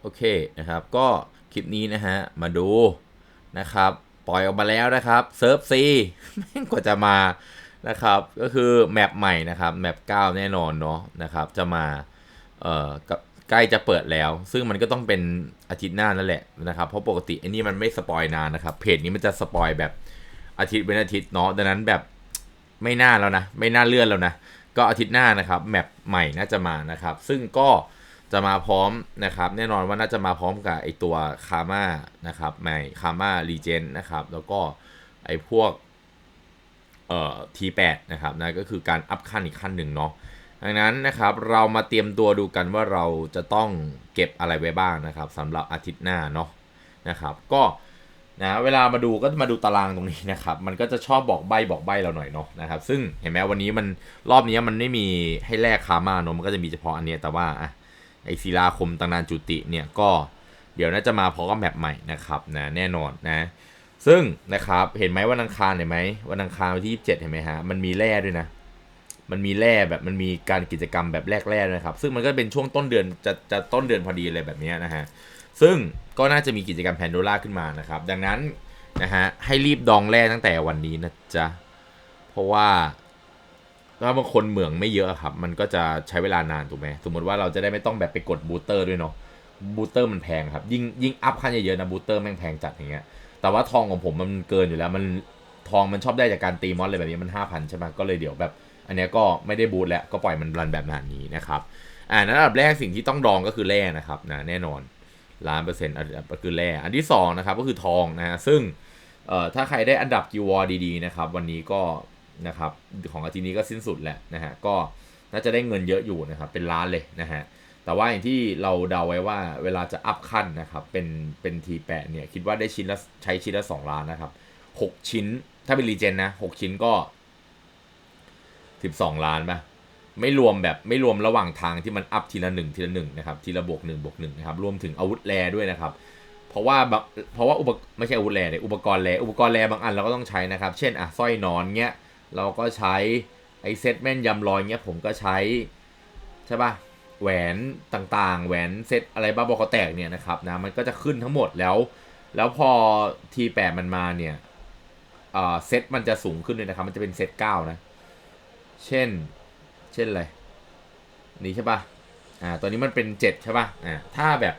โอเคนะครับ ก็คลิปนี้นะฮะ มาดูนะครับ ปล่อยออกมาแล้วนะครับเซิร์ฟซีแม่งกว่าจะมานะครับ ก็คือแมปใหม่นะครับแมป9แน่นอนเนาะนะครับ จะมาเอ่อกับใกล้จะเปิดแล้ว ซึ่งมันก็ต้องเป็นอาทิตย์หน้านั่นแหละนะครับ เพราะปกติไอันนี้มันไม่สปอยนานนะครับ เพจนี้มันจะสปอยแบบอาทิตย์เป็นอาทิตย์เนาะดังนั้นแบบไม่น่าแล้วนะ ไม่น่าเลื่อนแล้วนะ ก็อาทิตย์หน้านะครับแมปใหม่น่าจะมานะครับ ซึ่งก็ จะมาพร้อมนะครับ แน่นอนว่าน่าจะมาพร้อมกับไอตัวคาม่านะครับใหม่คาม่ารีเจนนะครับ แล้วก็ไอพวกเอ่อ T8 นะครับนะก็คือการอัพขั้นอีกขั้นหนึ่งเนาะดังนั้นนะครับเรามาเตรียมตัวดูกันว่าเราจะต้องเก็บอะไรไว้บ้างนะครับสำหรับอาทิตย์หน้าเนาะนะครับ ก็นะเวลามาดูก็มาดูตารางตรงนี้นะครับ มันก็จะชอบบอกใบบอกใบเราหน่อยเนาะนะครับ ซึ่งเห็นไหมวันนี้มันรอบนี้มันไม่มีให้แลกคามาเนาะมันก็จะมีเฉพาะอันนี้แต่ว่าอะ ไอศิลาคมตำนานจุติเนี่ยก็เดี๋ยวน่าจะมาพร้อมกับแมปใหม่นะครับนะแน่นอนนะ ซึ่งนะครับเห็นไหมวันอังคารเห็นไหมวันอังคารวันที่ 27 เห็นไหมฮะมันมีแร่ด้วยนะ มันมีแร่แบบมันมีการกิจกรรมแบบแรกแร่นะครับ ซึ่งมันก็เป็นช่วงต้นเดือนจะจะต้นเดือนพอดีเลยแบบนี้นะฮะซึ่งก็น่าจะมีกิจกรรมแพนโดล่าขึ้นมานะครับ ดังนั้นนะฮะให้รีบดองแร่ตั้งแต่วันนี้นะจ๊ะเพราะว่า ถ้าบางคนเหมืองไม่เยอะครับ มันก็จะใช้เวลานานถูกไหมสมมติว่าเราจะได้ไม่ต้องแบบไปกดบูสเตอร์ด้วยเนาะบูสเตอร์มันแพงครับ ยิ่งยิ่งอัพขั้นเยอะๆนะบูสเตอร์แม่งแพงจัดอย่างเงี้ยแต่ว่าทองของผมมันเกินอยู่แล้วมันทองมันชอบได้จากการตีมอนอะไรแบบนี้มันห้าพันใช่ไหมก็เลยเดี๋ยวแบบ อันนี้ก็ไม่ได้บูทแล้วก็ปล่อยมันรันแบบนั้นนี้นะครับอ่านั้นอันดับแรกสิ่งที่ต้องดองก็คือแร่นะครับนะแน่นอนล้านเปอร์เซ็นต์อันดับก็คือแร่อันที่สองนะครับก็คือทองนะฮะซึ่งเอ่อถ้าใครได้อันดับกิวอร์ดีๆนะครับวันนี้ก็ นะครับของอาทิตย์นี้ก็สิ้นสุดแหล้วนะฮะก็น่าจะได้เงินเยอะอยู่นะครับเป็นล้านเลยนะฮะแต่ว่าอย่างที่เราเดาไว้ว่าเวลาจะอัพขั้นนะครับเป็นเป็นทีแปดเนี่ยคิดว่าได้ชิ้นละใช้ชิ้นละสองล้านนะครับหกชิ้นถ้าเป็นรีเจนนะหกชิ้นก็สิบสองล้านปะไม่รวมแบบไม่รวมระหว่างทางที่มันอัพทีละหนึ่งทีละหนึ่งนะครับทีละบวกหนึ่งบวกหนึ่งนะครับรวมถึงอาวุธแรด้วยนะครับเพราะว่าเพราะว่าอุปไม่ใช่อาวุธแรเลยอุปกรณ์แรอุปกรณ์แรบางอันเราก็ต้องใช้นะครับ เช่นอะสร้อยนอนเงี้ย เราก็ใช้ไอ้เซตแม่นยำลอยเงี้ยผมก็ใช้ใช่ป่ะแหวนต่างๆ แหวนเซตอะไรบ้าบอคอแตกเนี่ยนะครับนะมันก็จะขึ้นทั้งหมดแล้ว แล้วพอทีแปดมันมาเนี่ยเซตมันจะสูงขึ้นเลยนะครับ มันจะเป็นเซตเก้านะ เช่น เช่นอะไร นี่ใช่ปะ่ะ อ่า ตัวนี้มันเป็น7ใช่ปะ่ะ อ่า ถ้าแบบ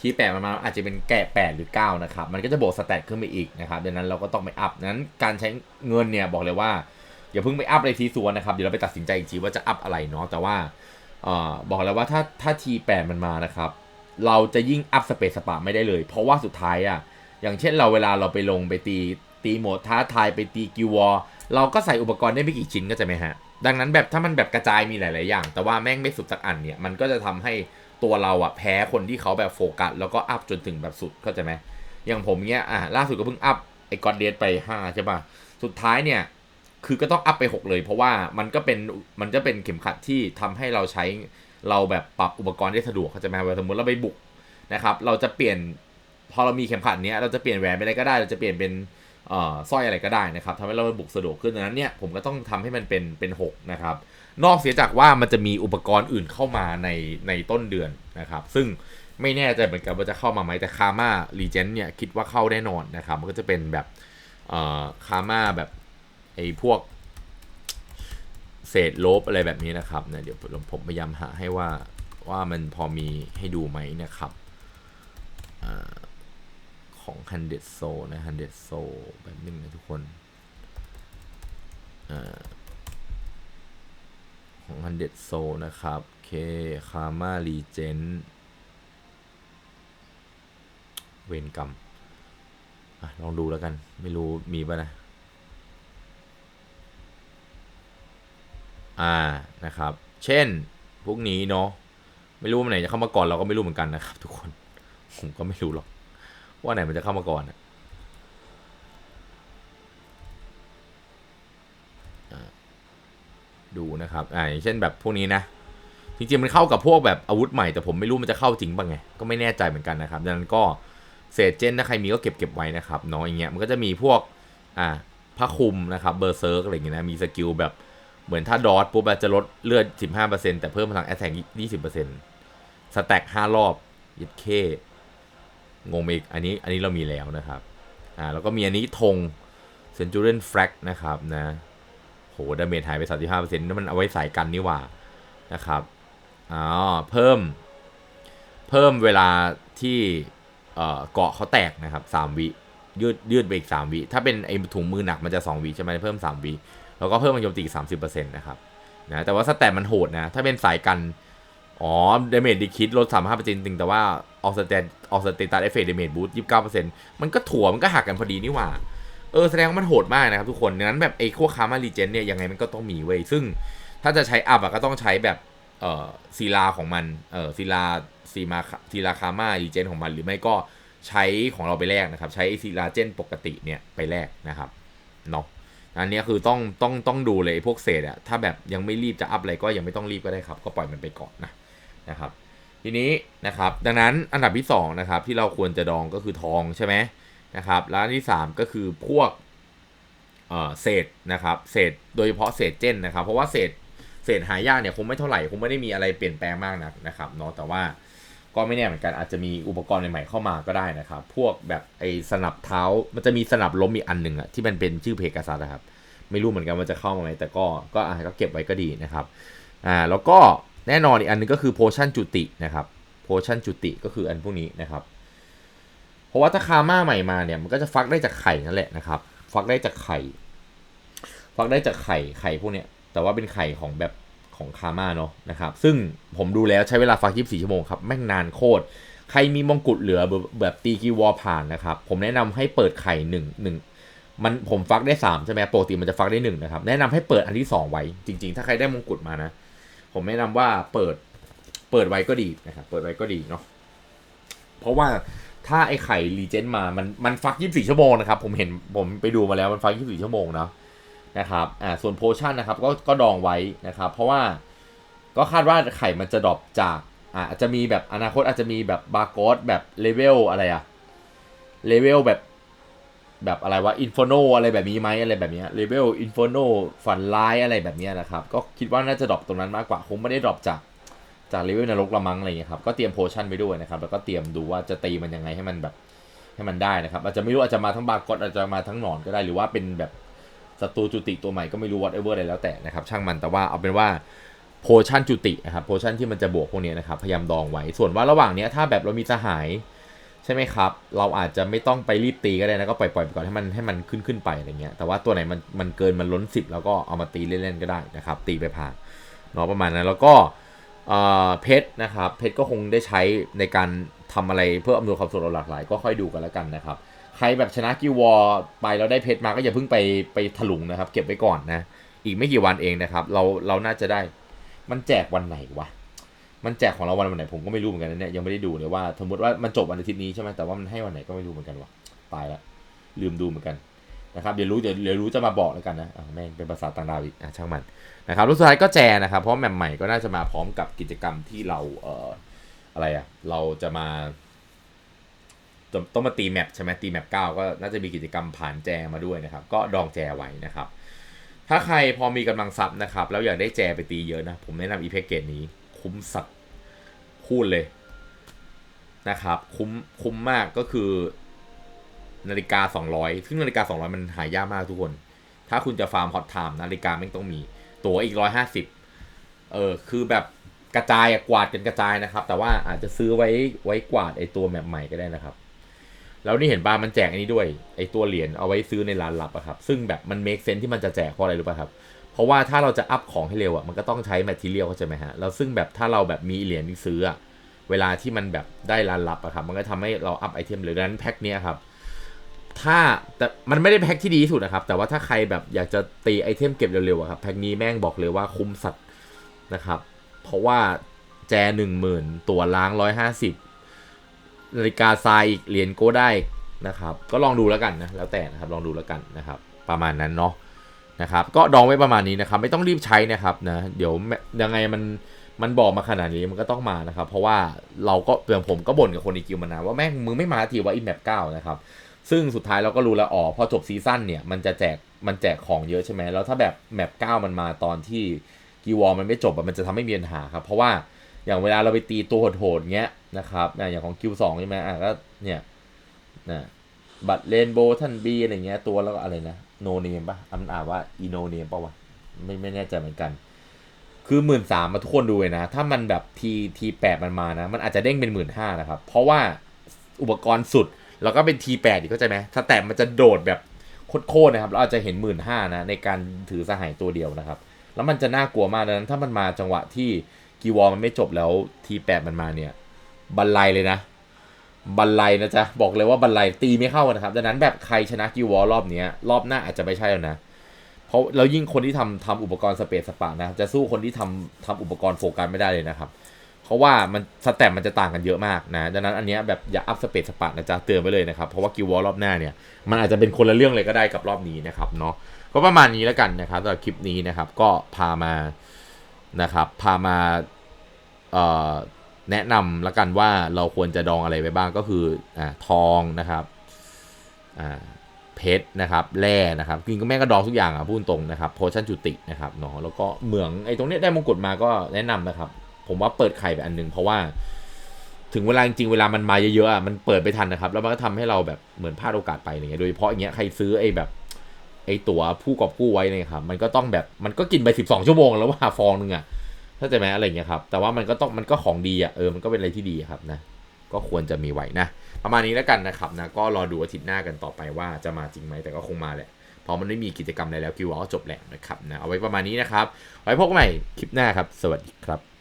ทีแปดมันมาอาจจะเป็นแก่8หรือ9นะครับ มันก็จะบวกสแตทขึ้นไปอีกนะครับดังนั้นเราก็ต้องไปอัพนั้นการใช้เงินเนี่ยบอกเลยว่าอย่าเพิ่งไปอัพอะไรทีส่วนนะครับเดี๋ยวเราไปตัดสินใจอีกทีว่าจะอัพอะไรเนาะแต่ว่าออบอกแล้วว่าถ้าถ้าทีแปดมันมานะครับ เราจะยิ่งอัพสเปซสปาไม่ได้เลย เพราะว่าสุดท้ายอะอย่างเช่นเราเวลาเราไปลงไปตีตีโหมดท้าทายไปตีกิววอร์เราก็ใส่อุปกรณ์ได้ไม่กี่ชิ้นก็จะไหมฮะดังนั้นแบบถ้ามันแบบกระจายมีหลาย ๆ อย่าง แต่ว่าแม่งไม่สุดสักอันเนี่ยมันก็จะทำให้ ตัวเราอะแพ้คนที่เขาแบบโฟกัสแล้วก็อัพจนถึงแบบสุดเข้าใจไหมอย่างผมเนี้ยอะล่าสุดก็เพิ่งอัพไอ้กอดเดไป5ใช่ป่ะสุดท้ายเนี่ยคือก็ต้องอัพไป 6 เลย เพราะว่ามันก็เป็นมันก็เป็นเข็มขัดที่ทำให้เราใช้เราแบบปรับอุปกรณ์ได้สะดวกเข้าใจไหมว่าสมมติเราไปบุกนะครับ เราจะเปลี่ยนพอเรามีเข็มขัดเนี้ยเราจะเปลี่ยนแหวนไปอะไรก็ได้ เราจะเปลี่ยนเป็น สร้อยอะไรก็ได้นะครับทำให้เราบุกสะดวกขึ้นดังนั้นเนี่ยผมก็ต้องทำให้มันเป็นเป็นหกนะครับนอกเสียจากว่ามันจะมีอุปกรณ์อื่นเข้ามาในในต้นเดือนนะครับ ซึ่งไม่แน่ใจเหมือนกันว่าจะเข้ามาไหมแต่คาม่ารีเจนเนี่ยคิดว่าเข้าแน่นอนนะครับมันก็จะเป็นแบบเอ่อคาม่าแบบไอ้พวกเศษลบอะไรแบบนี้นะครับนะเดี๋ยวผมพยายามหาให้ว่าว่ามันพอมีให้ดูไหมนะครับ ของ100 Soul นะ100 Soul แบบนึงนะทุกคนอของ100 Soul นะครับ โอเคคามารีเจนเวนกรรมอลองดูแล้วกัน ไม่รู้มีป่ะนะ อ่า นะครับ เช่น พวกนี้เนาะ ไม่รู้ว่าไหนจะเข้ามาก่อนเราก็ไม่รู้เหมือนกันนะครับ ทุกคน ผมก็ไม่รู้หรอก ว่าไหนมันจะเข้ามาก่อนอะดูนะครับ อ่าอย่างเช่นแบบพวกนี้นะ จริงๆ มันเข้ากับพวกแบบอาวุธใหม่ แต่ผมไม่รู้มันจะเข้าจริงป่ะไง ก็ไม่แน่ใจเหมือนกันนะครับ ดังนั้นก็เศษเจนถ้าใครมีก็เก็บเก็บไว้นะครับเนาะอย่างเงี้ย มันก็จะมีพวก อ่าผ้าคลุมนะครับ เบอร์เซิร์กอะไรอย่างเงี้ยนะ มีสกิลแบบ เหมือนถ้าดอทปุ๊บจะลดเลือด 15%แต่เพิ่มพลังแอตแทก20%สแต็ก5รอบยัดเค งงไปอีกอันนี้อันนี้เรามีแล้วนะครับอ่าแล้วก็มีอันนี้ธงเซนจูเรนแฟลกนะครับนะโหดาเมจหายไป 35%นั่นมันเอาไว้สายกันนี่หว่านะครับอ๋อเพิ่ม เพิ่มเวลาที่เอ่อเกาะเขาแตกนะครับ 3 วิยืดยืดไปอีก 3 วิ ถ้าเป็นไอ้ถุงมือหนักมันจะ 2 วิใช่ไหมเพิ่ม 3 วิ แล้วก็เพิ่มมันโจมตีอีก30%นะครับนะแต่ว่าสแตทมันโหดนะ ถ้าเป็นสายกัน อ๋อเดเมจดีคิดลด35%จริงแต่ว่าออกสเตตออกสเตตัสเอฟเฟกต์เดเมจบูสต์29%มันก็ถั่วมันก็หักกันพอดีนี่หว่า เออ แสดงว่ามันโหดมากนะครับทุกคนดังนั้นแบบไอ้พวกคาร์มารีเจนเนี่ยยังไงมันก็ต้องมีเว้ยซึ่งถ้าจะใช้อัพอะก็ต้องใช้แบบเอ่อศิลาของมันเอ่อศิลาซีมาศิลาคาร์มารีเจนของมันหรือไม่ก็ใช้ของเราไปแลกนะครับ ใช้ศิลาเจนปกติเนี่ยไปแลกนะครับเนาะอันนี้คือต้องต้องต้องดูเลยพวกเศษอะถ้าแบบยังไม่รีบจะอัพอะไรก็ยังไม่ต้องรีบก็ได้ครับ ก็ปล่อยมันไปก่อนนะ นะครับ ทีนี้นะครับ ดังนั้นอันดับที่สองนะครับที่เราควรจะดองก็คือทองใช่ไหมนะครับ แล้วอันที่สามก็คือพวกเอ่อเศษนะครับเศษโดยเฉพาะเศษเจนนะครับ เพราะว่าเศษเศษหายากเนี่ยคงไม่เท่าไหร่คงไม่ได้มีอะไรเปลี่ยนแปลงมากนักนะครับเนาะแต่ว่าก็ไม่แน่เหมือนกันอาจจะมีอุปกรณ์ใหม่ๆเข้ามาก็ได้นะครับ พวกแบบไอ้สนับเท้ามันจะมีสนับล้มอีกอันหนึ่งอะที่มันเป็นชื่อเพกาซัสนะครับ ไม่รู้เหมือนกันว่าจะเข้ามาไหมแต่ก็ก็อะก็เก็บไว้ก็ดีนะครับอ่าแล้วก็ แน่นอนอีกอันหนึงก็คือโพชั่นจุตินะครับโพชั่นจุติก็คืออันพวกนี้นะครับ เพราะว่าถ้าคาม่าใหม่มาเนี่ยมันก็จะฟักได้จากไข่นั่นแหละนะครับ ฟักได้จากไข่ ฟักได้จากไข่ไข่พวกเนี้ยแต่ว่าเป็นไข่ของแบบของคาม่าเนาะนะครับ ซึ่งผมดูแล้วใช้เวลาฟัก24ชั่วโมงครับแม่งนานโคตรใครมีมงกุฎเหลือแบบตีกีวอลผ่านนะครับ ผมแนะนำให้เปิดไข่หนึ่งหนึ่งมันผมฟักได้3ใช่ไหมปกติมันจะฟักได้1นะครับแนะนำให้เปิดอันที่ 2 ไว้ จริง ๆ ถ้าใครได้มงกุฎมานะ ผมแนะนำว่าเปิดเปิดไว้ก็ดีนะครับเปิดไว้ก็ดีเนาะเพราะว่าถ้าไอ้ไข่รีเจนมามันมันฟัก24ชั่วโมงนะครับ ผมเห็นผมไปดูมาแล้วมันฟัก24ชั่วโมงเนาะนะครับอ่าส่วนโพชั่นนะครับก็ก็ดองไว้นะครับ เพราะว่าก็คาดว่าไข่มันจะดรอปจากอ่าจจะมีแบบอนาคตอาจจะมีแบบบาร์โกดแบบเลเวลอะไรอะเลเวลแบบ แบบอะไรวะอินฟโนอะไรแบบนี้ไหมอะไรแบบนี้เลเวลอินฟโนฝันร้ายอะไรแบบนี้นะครับ ก็คิดว่าน่าจะดรอปตรงนั้นมากกว่า คงไม่ได้ดรอปจากจากเลเวลนรกละมังอะไรเงี้ยครับ ก็เตรียมโพชั่นไปด้วยนะครับ แล้วก็เตรียมดูว่าจะตีมันยังไงให้มันแบบให้มันได้นะครับ อาจจะไม่รู้อาจจะมาทั้งบาร์โกดอาจจะมาทั้งหนอนก็ได้ หรือว่าเป็นแบบศัตรูจุติตัวใหม่ก็ไม่รู้ whatever อะไรแล้วแต่นะครับ ช่างมัน แต่ว่าเอาเป็นว่าโพชั่นจุตินะครับ โพชั่นที่มันจะบวกพวกนี้นะครับ พยายามดองไว้ ส่วนว่าระหว่างนี้ถ้าแบบเรามีสหาย ใช่ไหมครับ เราอาจจะไม่ต้องไปรีบตีก็ได้นะก็ปล่อยๆไปก่อนให้มันให้มันขึ้นขึ้นไปอะไรเงี้ยแต่ว่าตัวไหนมันมันเกินมันล้นสิบแล้วก็เอามาตีเล่นๆก็ได้นะครับ ตีไปผ่านเนาะประมาณนั้นแล้วก็เอ่อเพชรนะครับเพชรก็คงได้ใช้ในการทำอะไรเพื่ออำนวยความสะดวกหลากหลาย ก็ค่อยดูกันแล้วกันนะครับ ใครแบบชนะกิววอร์ไปแล้วได้เพชรมาก็อย่าเพิ่งไปไปถลุงนะครับ เก็บไว้ก่อนนะ อีกไม่กี่วันเองนะครับ เราเราน่าจะได้มันแจกวันไหนวะ มันแจกของเราวันวันไหนผมก็ไม่รู้เหมือนกันนะเนี่ยยังไม่ได้ดูเลยว่าสมมติว่ามันจบวันอาทิตย์นี้ใช่ไหมแต่ว่ามันให้วันไหนก็ไม่รู้เหมือนกันวะตายละลืมดูเหมือนกันนะครับเดี๋ยวรู้เดี๋ยวเดี๋ยวรู้จะมาบอกแล้วกันนะอ่าแม่งเป็นภาษาต่างดาวอีกอะช่างมันนะครับแล้สุดท้ายก็แจนะครับ เพราะแมปใหม่ก็น่าจะมาพร้อมกับกิจกรรมที่เราเอ่ออะไรอะเราจะมาต้องมาตีแมปใช่ไหมตีแมปเก้าก็น่าจะมีกิจกรรมผ่านแจมาด้วยนะครับ ก็ดองแจไว้นะครับ ถ้าใครพอมีกำลังทรัพย์นะครับ แล้วอยากได้แจไปตีเยอะนะ ผมแนะนำอีเพกเกตนี้ คุ้มสัตว์พูดเลยนะครับ คุ้มคุ้มมากก็คือ นาฬิกา 200 ซึ่งนาฬิกา 200 มันหายากมากทุกคน ถ้าคุณจะฟาร์มฮอตไทม์นาฬิกาไม่ต้องมี ตัวอีก 150 เออคือแบบกระจายกวาดกันกระจายนะครับ แต่ว่าอาจจะซื้อไว้ไว้กวาดไอตัวแมปใหม่ก็ได้นะครับ แล้วนี่เห็นป่ะมันแจกอันนี้ด้วยไอตัวเหรียญเอาไว้ซื้อในร้านลับอะครับ ซึ่งแบบมันเมคเซนที่มันจะแจกเพราะอะไรรู้ป่ะครับ เพราะว่าถ้าเราจะอัพของให้เร็วอะมันก็ต้องใช้แมทเทียลเข้าใจไหมฮะแล้วซึ่งแบบถ้าเราแบบมีเหรียญที่ซื้ออะเวลาที่มันแบบได้ร้านลับอะครับมันก็ทำให้เราอัพไอเทมเลยดังนั้นแพ็คเนี้ยครับถ้าแต่มันไม่ได้แพ็คที่ดีที่สุดนะครับ แต่ว่าถ้าใครแบบอยากจะตีไอเทมเก็บเร็วๆอะครับแพ็คนี้แม่งบอกเลยว่าคุ้มสัตว์นะครับ เพราะว่าแจหนึ่งหมื่นตัวล้างร้อยห้าสิบนาฬิกาทรายอีกเหรียญโก้ได้นะครับ ก็ลองดูแล้วกันนะแล้วแต่นะครับลองดูแล้วกันนะครับ ประมาณนั้นเนาะ นะครับก็ดองไว้ประมาณนี้นะครับ ไม่ต้องรีบใช้นะครับนะเดี๋ยวยังไงมันมันบอกมาขนาดนี้มันก็ต้องมานะครับ เพราะว่าเราก็อย่างผมก็บ่นกับคนในกิวมานานว่าแม่งมึงไม่มาทีว่าอินแมปเก้านะครับซึ่งสุดท้ายเราก็รู้แล้วอ๋อพอจบซีซั่นเนี่ยมันจะแจกมันแจกของเยอะใช่ไหมแล้วถ้าแบบแมปเก้ามันมาตอนที่กีวอลมันไม่จบมันจะทำให้มีปัญหาครับเพราะว่าอย่างเวลาเราไปตีตัวโหดๆเงี้ยนะครับอะอย่างของ Q2 ใช่ไหมอะก็เนี่ยนะบัตรเรนโบว์ท่านบีอะไรเงี้ยตัวแล้วก็อะไรนะ โนเนมปะอะมันอ่านว่าอีโนเนมปะวะไม่ไม่แน่ใจเหมือนกัน คือหมื่นสามมาทุกคนดูเลยนะ ถ้ามันแบบทีทีแปดมันมานะ มันอาจจะเด้งเป็นหมื่นห้านะครับ เพราะว่าอุปกรณ์สุด แล้วก็เป็นทีแปดอีกเข้าใจไหมถ้าแต่มันจะโดดแบบโคตรๆนะครับ เราอาจจะเห็นหมื่นห้านะ ในการถือสหายตัวเดียวนะครับ แล้วมันจะน่ากลัวมากดังนั้น ถ้ามันมาจังหวะที่กีวอลมันไม่จบแล้วทีแปดมันมาเนี่ย บันไลเลยนะ บันไลนะจ๊ะ บอกเลยว่าบันไลตีไม่เข้านะครับ ดังนั้นแบบใครชนะกีวอลรอบนี้รอบหน้าอาจจะไม่ใช่แล้วนะ เพราะแล้วยิ่งคนที่ทำทำอุปกรณ์สเปซสปานะ จะสู้คนที่ทำทำอุปกรณ์โฟกัสไม่ได้เลยนะครับ เพราะว่ามันสแตมมันจะต่างกันเยอะมากนะ ดังนั้นอันนี้แบบอย่าอัพสเปซสปานะจ๊ะเตือนไว้เลยนะครับ เพราะว่ากิววอลรอบหน้าเนี่ยมันอาจจะเป็นคนละเรื่องเลยก็ได้กับรอบนี้นะครับเนาะ ก็ประมาณนี้แล้วกันนะครับสำหรับคลิปนี้นะครับ ก็พามานะครับ พามาเอ่อ แนะนำล้วกันว่าเราควรจะดองอะไรไปบ้างก็คืออ่าทองนะครับอ่าเพชรนะครับแร่นะครับกินก็แม่ก็ดองทุกอย่างอะพูดตรงนะครับโพชั่นจุตินะครับเนาะแล้วก็เหมืองไอ้ตรงนี้ได้มงกุฎมาก็แนะนำนะครับ ผมว่าเปิดไข่ไปอันหนึงเพราะว่า ถึงเวลาจริงเวลามันมาเยอะๆมันเปิดไปทันนะครับ แล้วมันก็ทำให้เราแบบเหมือนพลาดโอกาสไปอะไรเงี้ยโดยเฉพาะอย่างเงี้ยใครซื้อไอ้แบบไอ้ตั๋วผู้กอบกู้ไว้เนี่ยครับมันก็ต้องแบบมันก็กินไปสิบสองชั่วโมงแล้วว่าฟองนึงอะ เข้าใจไหมอะไรเงี้ยครับ แต่ว่ามันก็ต้องมันก็ของดีอะเออมันก็เป็นอะไรที่ดีครับนะ ก็ควรจะมีไว้นะ ประมาณนี้แล้วกันนะครับนะ ก็รอดูอาทิตย์หน้ากันต่อไปว่าจะมาจริงไหมแต่ก็คงมาแหละเพราะมันไม่มีกิจกรรมอะไรแล้วคิวอ๋อจบแล้วนะครับนะเอาไว้ประมาณนี้นะครับ ไว้พบกันใหม่คลิปหน้าครับ สวัสดีครับ